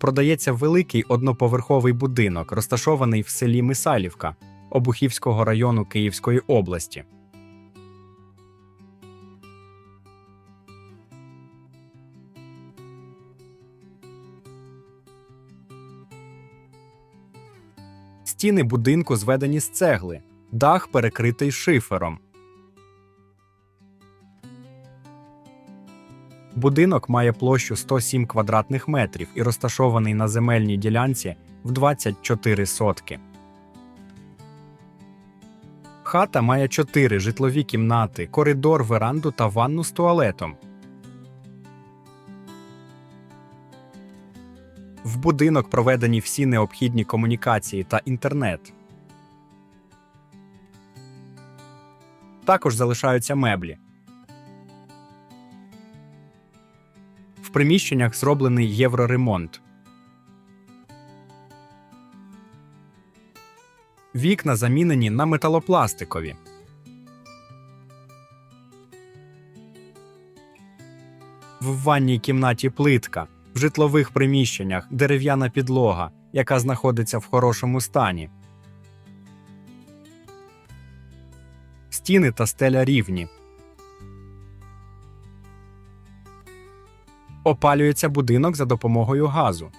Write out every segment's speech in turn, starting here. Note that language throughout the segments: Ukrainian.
продається великий одноповерховий будинок, розташований в селі Мисалівка Обухівського району Київської області. Стіни будинку зведені з цегли, дах перекритий шифером. Будинок має площу 107 квадратних метрів і розташований на земельній ділянці в 24 сотки. Хата має 4 житлові кімнати, коридор, веранду та ванну з туалетом. В будинок проведені всі необхідні комунікації та інтернет. Також залишаються меблі. В приміщеннях зроблений євроремонт. Вікна замінені на металопластикові. В ванній кімнаті плитка, в житлових приміщеннях дерев'яна підлога, яка знаходиться в хорошому стані. Стіни та стеля рівні. Опалюється будинок за допомогою газу.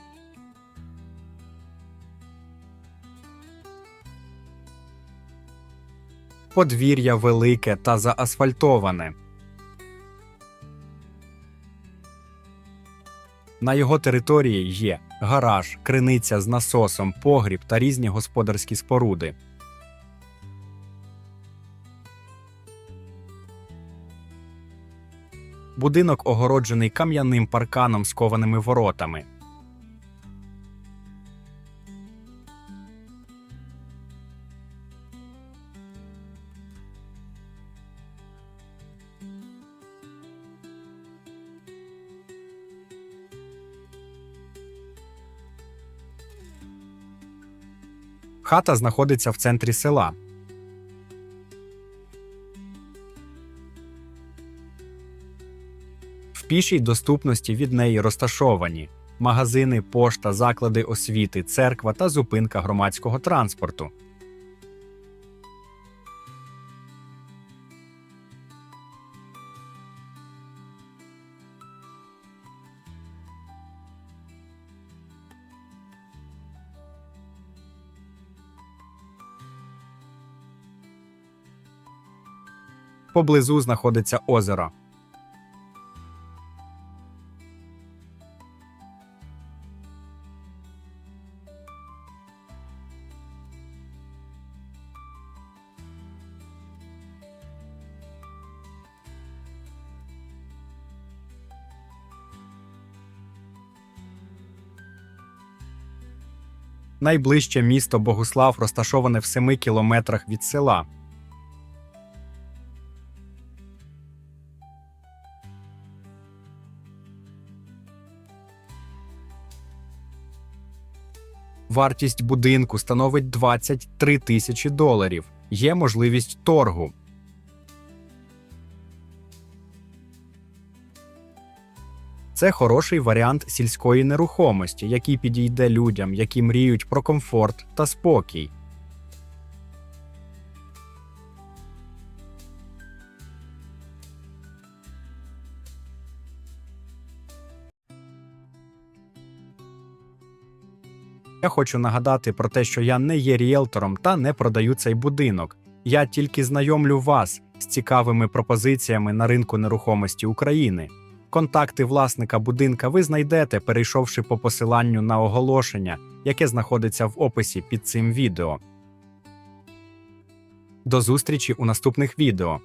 Подвір'я велике та заасфальтоване. На його території є гараж, криниця з насосом, погріб та різні господарські споруди. Будинок огороджений кам'яним парканом з кованими воротами. Хата знаходиться в центрі села. Пішій доступності від неї розташовані магазини, пошта, заклади освіти, церква та зупинка громадського транспорту. Поблизу знаходиться озеро. Найближче місто Богуслав розташоване в 7 кілометрах від села. Вартість будинку становить 23 тисячі доларів. Є можливість торгу. Це хороший варіант сільської нерухомості, який підійде людям, які мріють про комфорт та спокій. Я хочу нагадати про те, що я не є ріелтором та не продаю цей будинок. Я тільки знайомлю вас з цікавими пропозиціями на ринку нерухомості України. Контакти власника будинка ви знайдете, перейшовши по посиланню на оголошення, яке знаходиться в описі під цим відео. До зустрічі у наступних відео.